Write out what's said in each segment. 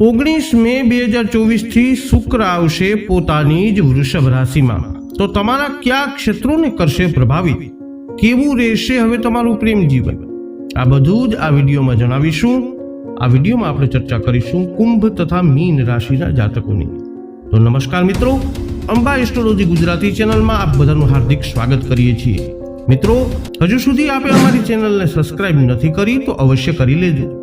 ઓગણીસ મે બે હજાર ચોવીસથી શુક્ર આવશે પોતાની જ વૃષભ રાશિમાં. તો તમારા કયા ક્ષેત્રોને કરશે પ્રભાવિત? કેવું રહેશે હવે તમારું પ્રેમ જીવન? આ બધું જ આ વિડીયોમાં જણાવીશું. આ વિડીયોમાં આપણે ચર્ચા કરીશું કુંભ તથા મીન રાશિના જાતકોની. તો નમસ્કાર મિત્રો, અંબા એસ્ટ્રોલોજી ગુજરાતી ચેનલમાં આપ બધાનું હાર્દિક સ્વાગત કરીએ છીએ. મિત્રો, હજુ સુધી આપે અમારી ચેનલને સબસ્ક્રાઇબ નથી કરી તો અવશ્ય કરી લેજો.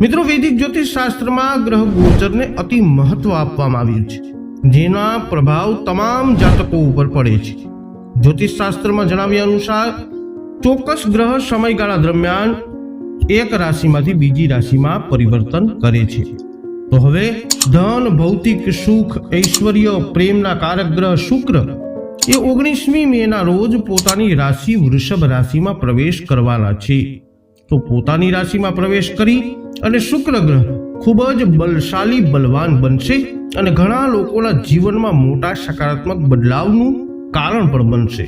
મિત્રો, વૈદિક જ્યોતિષ શાસ્ત્રમાં ગ્રહ ગોચરને અતિ મહત્વ આપવામાં આવ્યું છે. જેના પ્રભાવ તમામ જાતકો ઉપર પડે છે. જ્યોતિષ શાસ્ત્રમાં જણાવ્યા અનુસાર, ચોક્કસ ગ્રહ સમયગાળા દરમિયાન એક રાશિમાંથી બીજી રાશિમાં પરિવર્તન કરે છે. તો હવે ધન, ભૌતિક, સુખ, ઐશ્વર્ય, પ્રેમના કારક ગ્રહ શુક્ર એ ઓગણીસમી મેના રોજ પોતાની રાશિ વૃષભ રાશિમાં પ્રવેશ કરવાના છે. તો પોતાની રાશિમાં પ્રવેશ કરી અને શુક્ર ગ્રહ ખૂબ જ બલશાલી બલવાન બનશે અને ઘણા લોકોના જીવનમાં મોટા સકારાત્મક બદલાવનું કારણ પણ બનશે.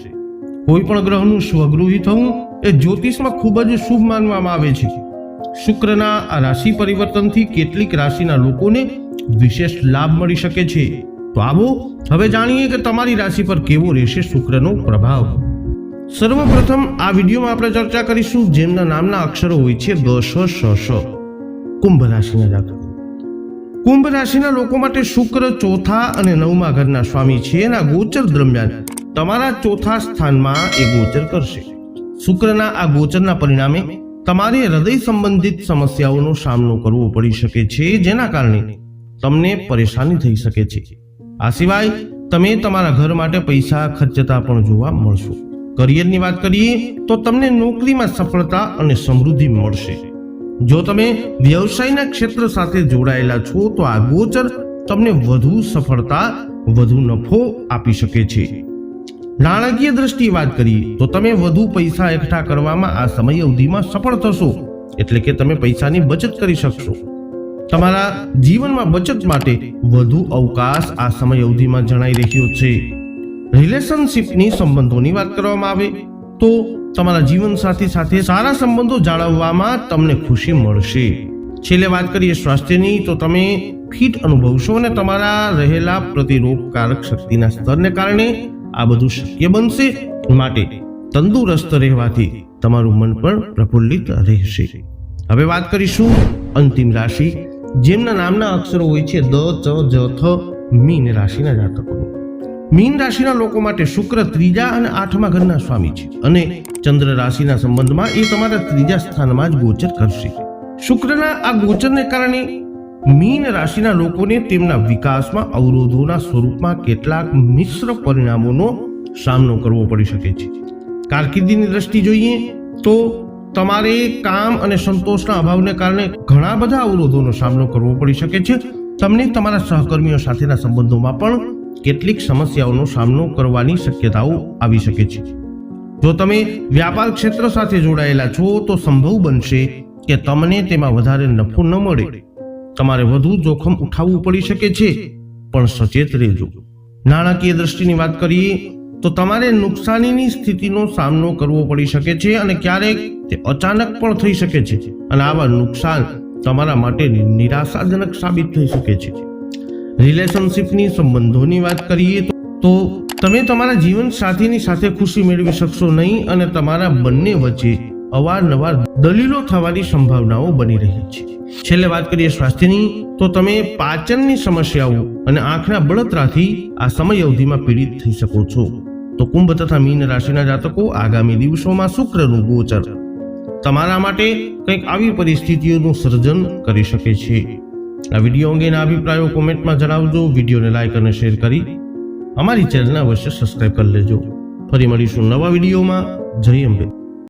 કોઈ પણ ગ્રહનું સ્વગૃહી થવું એ જ્યોતિષમાં ખૂબ જ શુભ માનવામાં આવે છે. શુક્રના આ રાશિ પરિવર્તનથી કેટલીક રાશિના લોકોને વિશેષ લાભ મળી શકે છે. તો આવો, હવે જાણીએ કે તમારી રાશિ પર કેવો રહેશે શુક્રનો પ્રભાવ. સર્વપ્રથમ આ વિડીયોમાં આપણે ચર્ચા કરીશું જેમના નામના અક્ષરો હોય છે ગ શ શ. કુંભ રાશિના જાતકો. કુંભ રાશિના લોકો માટે શુક્ર ચોથા અને નવમા ઘરના સ્વામી છે. એના ગોચર દરમિયાન તમારા ચોથા સ્થાનમાં એ ગોચર કરશે. શુક્રના આ ગોચરના પરિણામે તમારે હૃદય સંબંધિત સમસ્યાઓનો સામનો કરવો પડી શકે છે, જેના કારણે તમને પરેશાની થઈ શકે છે. આ સિવાય તમે તમારા ઘર માટે પૈસા ખર્ચતા પણ જોવા મળશો. કરિયરની વાત કરીએ તો તમને નોકરીમાં સફળતા અને સમૃદ્ધિ મળશે. જો તમે વ્યવસાયના ક્ષેત્ર સાથે જોડાયેલા છો, તો આ ગોચર તમને વધુ સફળતા, વધુ નફો આપી શકે છે. નાણાકીય દ્રષ્ટિએ વાત કરીએ, તો તમે વધુ પૈસા એકઠા કરવામાં આ સમય અવધિમાં સફળ થશો, એટલે કે તમે પૈસાની બચત કરી શકશો. તમારા જીવનમાં બચત માટે વધુ અવકાશ આ સમય અવધિમાં જણાઈ રહ્યો છે. રિલેશનશિપની સંબંધોની વાત કરવામાં આવે તો તમારા જીવન સાથી સાથે સારા સંબંધો જાળવવામાં તમને ખુશી મળશે. છેલ્લે વાત કરીએ સ્વાસ્થ્યની, તો તમે ફિટ અનુભવશો અને તમારા રહેલા પ્રતિરોધકારક શક્તિના સ્તરને કારણે આ બધું શક્ય બનશે માટે તંદુરસ્ત રહેવાથી તમારું મન પણ પ્રફુલ્લિત રહેશે. હવે વાત કરીશું અંતિમ રાશિ, જેમના નામના અક્ષરો હોય છે દ, ચ, જ, થ, મીન રાશિના જાતકોનું મીન રાશિના લોકો માટે શુક્ર ત્રીજા અને આઠમા ઘરના સ્વામી છે અને ચંદ્ર રાશિના સંબંધમાં એ તમારા ત્રીજા સ્થાનમાં જ ગોચર કરશે. શુક્રના આ ગોચરને કારણે મીન રાશિના લોકોને તેમના વિકાસમાં, અવરોધોના સ્વરૂપમાં કેટલાક મિશ્ર પરિણામોનો સામનો કરવો પડી શકે છે. કારકિર્દીની દ્રષ્ટિ જોઈએ તો તમારે કામ અને સંતોષના અભાવને કારણે ઘણા બધા અવરોધોનો સામનો કરવો પડી શકે છે. તમને તમારા સહકર્મીઓ સાથેના સંબંધોમાં પણ કેટલીક સમસ્યાઓનો સામનો કરવાની શક્યતાઓ આવી શકે છે. જો તમે વ્યાપાર ક્ષેત્ર સાથે જોડાયેલા છો, તો સંભવ બનશે કે તમને તેમાં વધારે નફો ન મળે. તમારે વધુ જોખમ ઉઠાવવું પડી શકે છે, પણ સચેત રહેજો. નાણાકીય દ્રષ્ટિની વાત કરીએ, તો તમારે નુકસાનીની સ્થિતિનો સામનો કરવો પડી શકે છે અને ક્યારેક તે અચાનક પણ થઈ શકે છે. અને આવા નુકસાન તમારા માટે નિરાશાજનક સાબિત થઈ શકે છે. રિલેશનશિપની સંબંધોની વાત કરીએ તો તમે તમારા જીવન સાથીની સાથે ખુશી મેળવી શકશો નહીં અને તમારા બંને વચ્ચે અવારનવાર દલીલો થવાની સંભાવનાઓ બની રહી છે. છેલ્લે વાત કરીએ સ્વાસ્થ્યની, તો તમે પાચનની સમસ્યાઓ અને આંખના બળતરાથી આ સમય અવધિમાં પીડિત થઈ શકો છો. તો કુંભ તથા મીન રાશિના જાતકો આગામી દિવસોમાં શુક્રનું ગોચર. તમારા માટે કંઈક આવી પરિસ્થિતિઓનું સર્જન કરી શકે છે. આ વીડિયો અંગેના અભિપ્રાયો કોમેન્ટમાં જણાવજો. વિડીયોને લાઈક અને શેર કરી અમારી ચેનલને અવશ્ય સબસ્ક્રાઈબ કરી લેજો. ફરી મળીશું નવા વિડીયોમાં. જય અંબે.